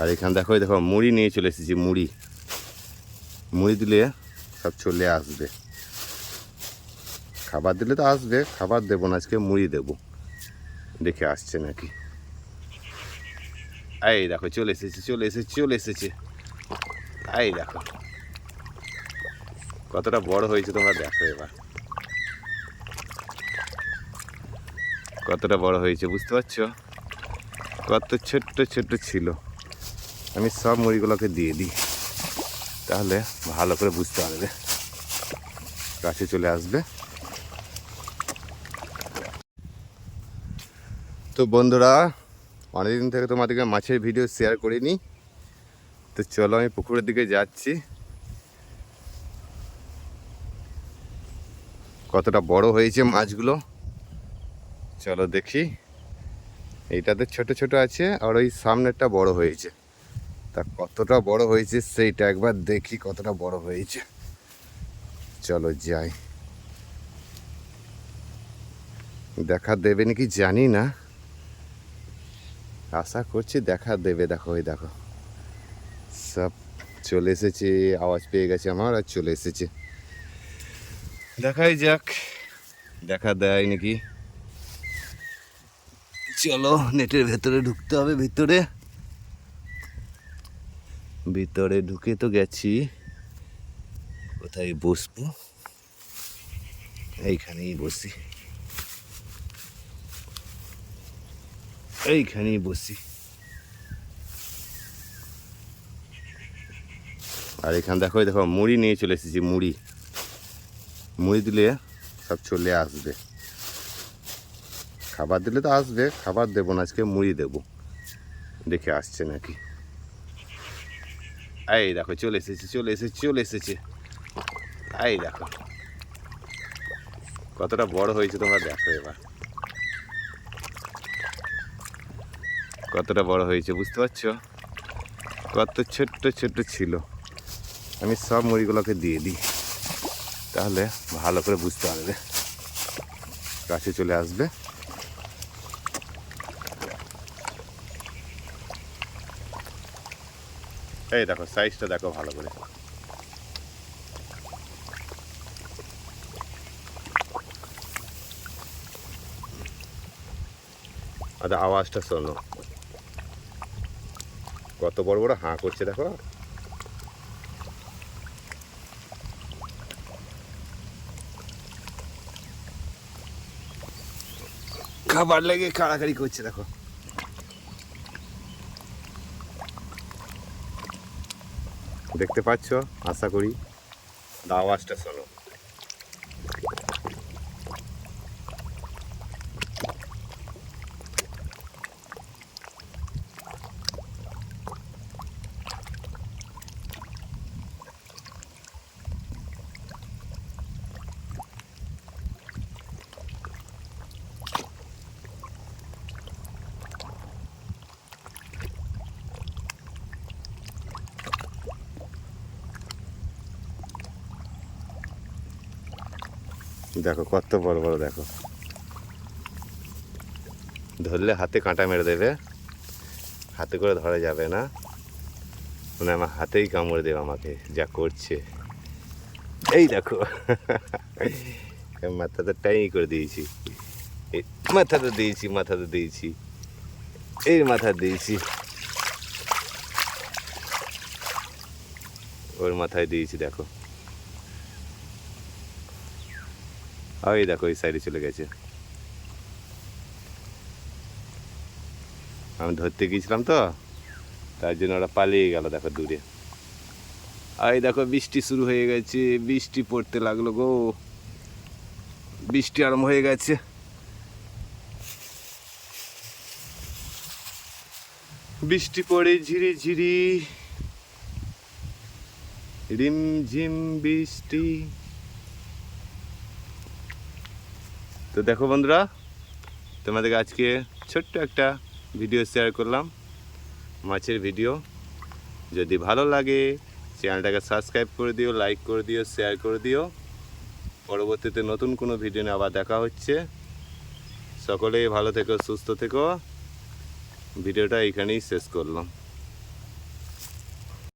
আর এখানে দেখো দেখো, মুড়ি নিয়ে চলে এসেছি, মুড়ি। মুড়ি দিলে সব চলে আসবে। খাবার দিলে তো আসবে, খাবার দেবো না, আজকে মুড়ি দেবো। দেখে আসছে নাকি। এই দেখো, চলে এসেছে চলে এসেছে চলে এসেছে। এই দেখো। কতটা বড় হয়েছে তোমরা দেখো এবার। কতটা বড় হয়েছে, বুঝতে পারছ? কত ছোট্ট ছোট্ট ছিল। আমি সব মুড়িগুলোকে দিয়ে দিই। তাহলে ভালো করে বুঝতে পারবে। কাছে চলে আসবে। তো বন্ধুরা, অনেকদিন থেকে তোমাদেরকে মাছের ভিডিও শেয়ার করিনি। তো চলো আমি পুকুরের দিকে যাচ্ছি। কতটা বড় হয়েছে মাছগুলো? চলো দেখি। এইটাতে ছোট ছোট আছে, আর ওই সামনেরটা বড় হয়েছে। তা কতটা বড় হয়েছে সেইটা একবার দেখি কতটা বড় হয়েছে। চলো যাই। দেখা দেবে নাকি জানি না। আশা করছি দেখা দেবে, দেখো ওই দেখো। সব চলে এসেছে, আওয়াজ পেয়ে গেছে আমার আর চলে এসেছে। দেখাই যাক, দেখা দেয় নাকি। চলো, নেটের ভেতরে ঢুকতে হবে, ভিতরে। ভিতরে ঢুকে তো গেছি। কোথায় বসবো? এইখানেই বসি। এইখানেই বসি। আর এখানে দেখো দেখো, মুড়ি নিয়ে চলে এসেছি, মুড়ি। মুড়ি দিলে সব চলে আসবে। খাবার দিলে তো আসবে, খাবার দেবো না, আজকে মুড়ি দেবো। দেখে আসছে নাকি। এই দেখো চলে এসেছে চলে এসেছে চলে এসেছে এই দেখো কতটা বড় হয়েছে তোমরা দেখো এবার কতটা বড় হয়েছে বুঝতে পারছ কত ছোট্ট ছোট্ট ছিল। আমি সব মুড়িগুলোকে দিয়ে দিই। তাহলে ভালো করে বুঝতে পারবে কাছে চলে আসবে। এই দেখো সাইজটা দেখো ভালো করে। আচ্ছা আওয়াজটা শোনো। কত বড় বড় হাঁ করছে দেখো। খাবার লেগে কাড়াকাড়ি করছে, দেখো। দেখতে পাচ্ছ? আশা করি আওয়াজটা শোনো। দেখো, কত বড় বড় দেখো। ধরলে হাতে কাঁটা মেরে দেবে। হাতে করে ধরা যাবে না। মানে আমার হাতেই কামড়ে দেবে আমাকে, যা করছে। এই দেখো। মাথাটা টাই করে দিয়েছি। মাথাটা দিয়েছি মাথাটা দিয়েছি। এই মাথা দিয়েছি। ওর মাথায় দিয়েছি, দেখো। ওই দেখো ওই সাইডে চলে গেছে। আমি ধরতে গিয়েছিলাম তো, তার জন্য ওরা পালিয়ে গেল, দেখো দূরে। এই দেখো, বৃষ্টি শুরু হয়ে গেছে, বৃষ্টি পড়তে লাগল গো। বৃষ্টি আরম্ভ হয়ে গেছে। বৃষ্টি পড়ে ঝিরি ঝিরি, রিমঝিম বৃষ্টি। তো দেখো বন্ধুরা তোমাদেরকে আজকে ছোট্ট একটা ভিডিও শেয়ার করলাম, মাছের ভিডিও যদি ভালো লাগে চ্যানেলটাকে সাবস্ক্রাইব করে দিও লাইক করে দিও শেয়ার করে দিও। পরবর্তীতে নতুন কোনো ভিডিও নিয়ে আবার দেখা হচ্ছে। সকলেই ভালো থেকো, সুস্থ থেকো। ভিডিওটা এখানেই শেষ করলাম।